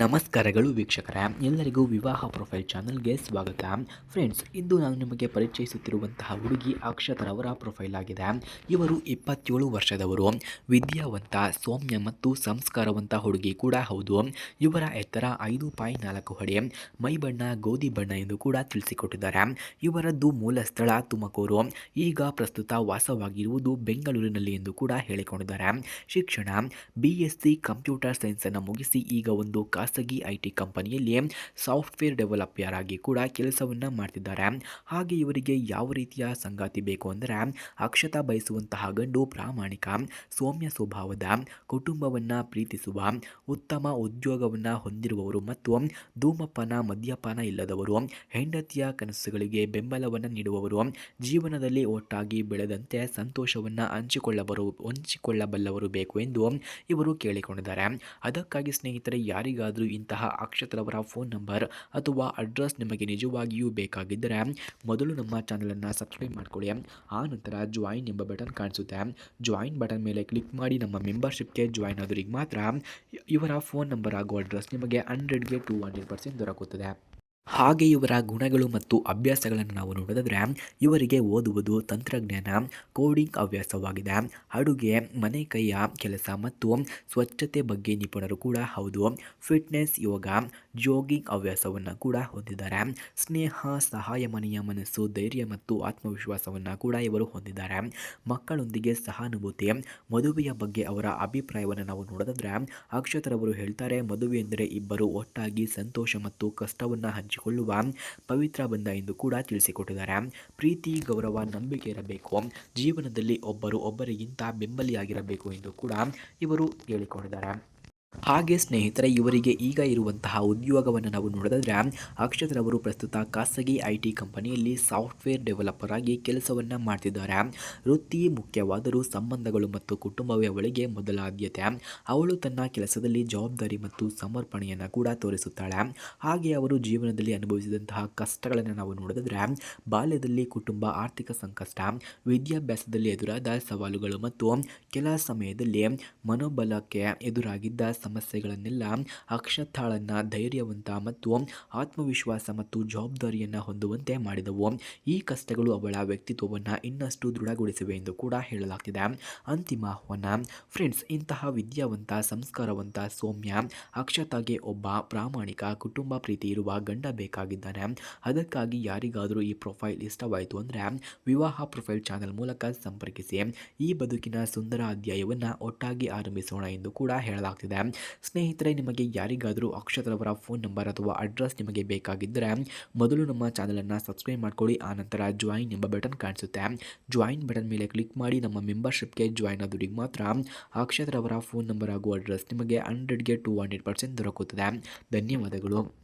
ನಮಸ್ಕಾರಗಳು ವೀಕ್ಷಕರೇ. ಎಲ್ಲರಿಗೂ ವಿವಾಹ ಪ್ರೊಫೈಲ್ ಚಾನಲ್ಗೆ ಸ್ವಾಗತ. ಫ್ರೆಂಡ್ಸ್, ಇಂದು ನಾನು ನಿಮಗೆ ಪರಿಚಯಿಸುತ್ತಿರುವಂತಹ ಹುಡುಗಿ ಅಕ್ಷತರವರ ಪ್ರೊಫೈಲ್ ಆಗಿದೆ. ಇವರು ಇಪ್ಪತ್ತೇಳು ವರ್ಷದವರು. ವಿದ್ಯಾವಂತ, ಸೌಮ್ಯ ಮತ್ತು ಸಂಸ್ಕಾರವಂತ ಹುಡುಗಿ ಕೂಡ ಹೌದು. ಇವರ ಎತ್ತರ ಐದು ಪಾಯಿಂಟ್ ನಾಲ್ಕು ಅಡಿ, ಮೈ ಬಣ್ಣ, ಗೋಧಿ ಬಣ್ಣ ಎಂದು ಕೂಡ ತಿಳಿಸಿಕೊಟ್ಟಿದ್ದಾರೆ. ಇವರದ್ದು ಮೂಲ ಸ್ಥಳ ತುಮಕೂರು. ಈಗ ಪ್ರಸ್ತುತ ವಾಸವಾಗಿರುವುದು ಬೆಂಗಳೂರಿನಲ್ಲಿ ಎಂದು ಕೂಡ ಹೇಳಿಕೊಂಡಿದ್ದಾರೆ. ಶಿಕ್ಷಣ ಬಿ ಎಸ್ ಸಿ ಕಂಪ್ಯೂಟರ್ ಸೈನ್ಸನ್ನು ಮುಗಿಸಿ ಈಗ ಒಂದು ಐ ಟಿ ಕಂಪನಿಯಲ್ಲಿ ಸಾಫ್ಟ್ವೇರ್ ಡೆವಲಪರ್ ಆಗಿ ಕೂಡ ಕೆಲಸವನ್ನು ಮಾಡ್ತಿದ್ದಾರೆ. ಹಾಗೆ ಇವರಿಗೆ ಯಾವ ರೀತಿಯ ಸಂಗಾತಿ ಬೇಕು ಅಂದರೆ ಅಕ್ಷತಾ ಬಯಸುವಂತಹ ಗಂಡು ಪ್ರಾಮಾಣಿಕ, ಸೌಮ್ಯ ಸ್ವಭಾವದ, ಕುಟುಂಬವನ್ನು ಪ್ರೀತಿಸುವ, ಉತ್ತಮ ಉದ್ಯೋಗವನ್ನು ಹೊಂದಿರುವವರು ಮತ್ತು ಧೂಮಪಾನ, ಮದ್ಯಪಾನ ಇಲ್ಲದವರು, ಹೆಂಡತಿಯ ಕನಸುಗಳಿಗೆ ಬೆಂಬಲವನ್ನು ನೀಡುವವರು, ಜೀವನದಲ್ಲಿ ಒಟ್ಟಾಗಿ ಬೆಳೆದಂತೆ ಸಂತೋಷವನ್ನು ಹಂಚಿಕೊಳ್ಳಬರು, ಹಂಚಿಕೊಳ್ಳಬಲ್ಲವರು ಬೇಕು ಎಂದು ಇವರು ಕೇಳಿಕೊಂಡಿದ್ದಾರೆ. ಅದಕ್ಕಾಗಿ ಸ್ನೇಹಿತರೆ, ಯಾರಿಗಾದರೂ ಇಂತಹ ಅಕ್ಷತ್ರವರ ಫೋನ್ ನಂಬರ್ ಅಥವಾ ಅಡ್ರೆಸ್ ನಿಮಗೆ ನಿಜವಾಗಿಯೂ ಬೇಕಾಗಿದ್ದರೆ ಮೊದಲು ನಮ್ಮ ಚಾನಲನ್ನು ಸಬ್ಸ್ಕ್ರೈಬ್ ಮಾಡಿಕೊಳ್ಳಿ. ಆ ನಂತರ ಜಾಯಿನ್ ಎಂಬ ಬಟನ್ ಕಾಣಿಸುತ್ತೆ. ಜಾಯಿನ್ ಬಟನ್ ಮೇಲೆ ಕ್ಲಿಕ್ ಮಾಡಿ ನಮ್ಮ ಮೆಂಬರ್ಶಿಪ್ಗೆ ಜಾಯಿನ್ ಆದವರಿಗೆ ಮಾತ್ರ ಇವರ ಫೋನ್ ನಂಬರ್ ಹಾಗೂ ಅಡ್ರೆಸ್ ನಿಮಗೆ ಹಂಡ್ರೆಡ್ಗೆ ಟು ಹಂಡ್ರೆಡ್ ಪರ್ಸೆಂಟ್ ದೊರಕುತ್ತದೆ. ಹಾಗೆ ಇವರ ಗುಣಗಳು ಮತ್ತು ಅಭ್ಯಾಸಗಳನ್ನು ನಾವು ನೋಡಿದ್ರೆ ಇವರಿಗೆ ಓದುವುದು ತಂತ್ರಜ್ಞಾನ ಕೋಡಿಂಗ್ ಹವ್ಯಾಸವಾಗಿದೆ. ಅಡುಗೆ, ಮನೆ ಕೈಯ ಕೆಲಸ ಮತ್ತು ಸ್ವಚ್ಛತೆ ಬಗ್ಗೆ ನಿಪುಣರು ಕೂಡ ಹೌದು. ಫಿಟ್ನೆಸ್ ಯೋಗ ಜಾಗಿಂಗ್ ಹವ್ಯಾಸವನ್ನು ಕೂಡ ಹೊಂದಿದ್ದಾರೆ. ಸ್ನೇಹ, ಸಹಾಯ, ಮನೆಯ ಮನಸ್ಸು, ಧೈರ್ಯ ಮತ್ತು ಆತ್ಮವಿಶ್ವಾಸವನ್ನು ಕೂಡ ಇವರು ಹೊಂದಿದ್ದಾರೆ. ಮಕ್ಕಳೊಂದಿಗೆ ಸಹಾನುಭೂತಿ, ಮದುವೆಯ ಬಗ್ಗೆ ಅವರ ಅಭಿಪ್ರಾಯವನ್ನು ನಾವು ನೋಡೋದಾದರೆ ಅಕ್ಷತರವರು ಹೇಳ್ತಾರೆ, ಮದುವೆ ಎಂದರೆ ಇಬ್ಬರು ಒಟ್ಟಾಗಿ ಸಂತೋಷ ಮತ್ತು ಕಷ್ಟವನ್ನು ಹಂಚಿಕೊಳ್ಳುವ ಪವಿತ್ರ ಬಂಧ ಎಂದು ಕೂಡ ತಿಳಿಸಿಕೊಟ್ಟಿದ್ದಾರೆ. ಪ್ರೀತಿ, ಗೌರವ, ನಂಬಿಕೆ ಇರಬೇಕು. ಜೀವನದಲ್ಲಿ ಒಬ್ಬರು ಒಬ್ಬರಿಗಿಂತ ಬೆಂಬಲಿಯಾಗಿರಬೇಕು ಎಂದು ಕೂಡ ಇವರು ಹೇಳಿಕೊಂಡಿದ್ದಾರೆ. ಹಾಗೆ ಸ್ನೇಹಿತರೆ, ಇವರಿಗೆ ಈಗ ಇರುವಂತಹ ಉದ್ಯೋಗವನ್ನು ನಾವು ನೋಡೋದಾದರೆ ಅಕ್ಷತ್ರವರು ಪ್ರಸ್ತುತ ಖಾಸಗಿ ಐ ಟಿ ಕಂಪನಿಯಲ್ಲಿ ಸಾಫ್ಟ್ವೇರ್ ಡೆವಲಪರ್ ಆಗಿ ಕೆಲಸವನ್ನು ಮಾಡ್ತಿದ್ದಾರೆ. ವೃತ್ತಿ ಮುಖ್ಯವಾದರೂ ಸಂಬಂಧಗಳು ಮತ್ತು ಕುಟುಂಬವೇ ಅವಳಿಗೆ ಮೊದಲ ಆದ್ಯತೆ. ಅವಳು ತನ್ನ ಕೆಲಸದಲ್ಲಿ ಜವಾಬ್ದಾರಿ ಮತ್ತು ಸಮರ್ಪಣೆಯನ್ನು ಕೂಡ ತೋರಿಸುತ್ತಾಳೆ. ಹಾಗೆ ಅವರು ಜೀವನದಲ್ಲಿ ಅನುಭವಿಸಿದಂತಹ ಕಷ್ಟಗಳನ್ನು ನಾವು ನೋಡಿದ್ರೆ, ಬಾಲ್ಯದಲ್ಲಿ ಕುಟುಂಬ ಆರ್ಥಿಕ ಸಂಕಷ್ಟ, ವಿದ್ಯಾಭ್ಯಾಸದಲ್ಲಿ ಎದುರಾದ ಸವಾಲುಗಳು ಮತ್ತು ಕೆಲ ಸಮಯದಲ್ಲಿ ಮನೋಬಲಕ್ಕೆ ಎದುರಾಗಿದ್ದ ಸಮಸ್ಯೆಗಳನ್ನೆಲ್ಲ ಅಕ್ಷತಾಳನ್ನು ಧೈರ್ಯವಂತ ಮತ್ತು ಆತ್ಮವಿಶ್ವಾಸ ಮತ್ತು ಜವಾಬ್ದಾರಿಯನ್ನು ಹೊಂದುವಂತೆ ಮಾಡಿದವು. ಈ ಕಷ್ಟಗಳು ಅವಳ ವ್ಯಕ್ತಿತ್ವವನ್ನು ಇನ್ನಷ್ಟು ದೃಢಗೊಳಿಸಿವೆ ಎಂದು ಕೂಡ ಹೇಳಲಾಗ್ತಿದೆ. ಅಂತಿಮ ಆಹ್ವಾನ. ಫ್ರೆಂಡ್ಸ್, ಇಂತಹ ವಿದ್ಯಾವಂತ, ಸಂಸ್ಕಾರವಂತ ಸೌಮ್ಯ, ಅಕ್ಷತಾಗೆ ಒಬ್ಬ ಪ್ರಾಮಾಣಿಕ ಕುಟುಂಬ ಪ್ರೀತಿ ಇರುವ ಗಂಡ ಬೇಕಾಗಿದ್ದಾನೆ. ಅದಕ್ಕಾಗಿ ಯಾರಿಗಾದರೂ ಈ ಪ್ರೊಫೈಲ್ ಇಷ್ಟವಾಯಿತು ಅಂದರೆ ವಿವಾಹ ಪ್ರೊಫೈಲ್ ಚಾನೆಲ್ ಮೂಲಕ ಸಂಪರ್ಕಿಸಿ. ಈ ಬದುಕಿನ ಸುಂದರ ಅಧ್ಯಾಯವನ್ನು ಒಟ್ಟಾಗಿ ಆರಂಭಿಸೋಣ ಎಂದು ಕೂಡ ಹೇಳಲಾಗ್ತಿದೆ. ಸ್ನೇಹಿತರೆ, ನಿಮಗೆ ಯಾರಿಗಾದರೂ ಅಕ್ಷತ್ರವರ ಫೋನ್ ನಂಬರ್ ಅಥವಾ ಅಡ್ರೆಸ್ ನಿಮಗೆ ಬೇಕಾಗಿದ್ದರೆ, ಮೊದಲು ನಮ್ಮ ಚಾನಲನ್ನು ಸಬ್ಸ್ಕ್ರೈಬ್ ಮಾಡ್ಕೊಳ್ಳಿ ಆನಂತರ ಜಾಯಿನ್ ಎಂಬ ಬಟನ್ ಕಾಣಿಸುತ್ತೆ. ಜಾಯಿನ್ ಬಟನ್ ಮೇಲೆ ಕ್ಲಿಕ್ ಮಾಡಿ, ನಮ್ಮ ಮೆಂಬರ್ಶಿಪ್ಗೆ ಜಾಯಿನ್ ಆದವರಿಗೆ ಮಾತ್ರ ಅಕ್ಷತ್ರವರ ಫೋನ್ ನಂಬರ್ ಹಾಗೂ ಅಡ್ರೆಸ್ ನಿಮಗೆ ಹಂಡ್ರೆಡ್ಗೆ ಟು ಹಂಡ್ರೆಡ್ ಪರ್ಸೆಂಟ್ ದೊರಕುತ್ತದೆ. ಧನ್ಯವಾದಗಳು.